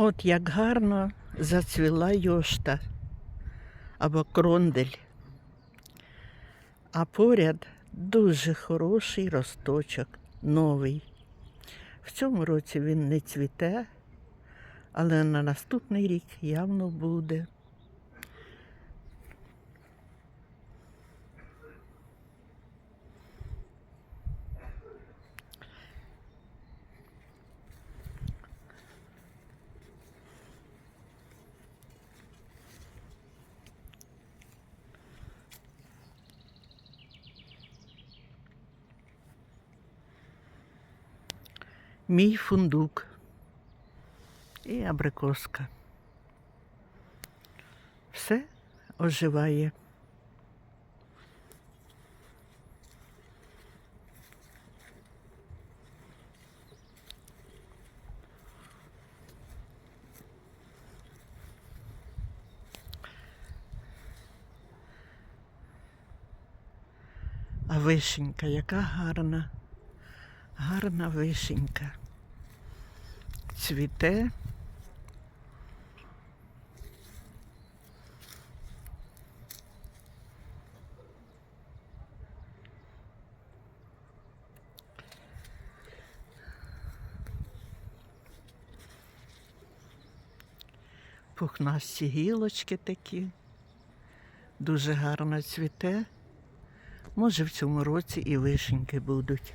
От як гарно зацвіла йошта або крондель. А поряд дуже хороший росточок, новий. В цьому році він не цвіте, але на наступний рік явно буде. Мій фундук і абрикоска. Все оживає. А вишенька, яка гарна, гарна вишенька. Цвіте. Пухнасті гілочки такі. Дуже гарно цвіте. Може, в цьому році і вишеньки будуть.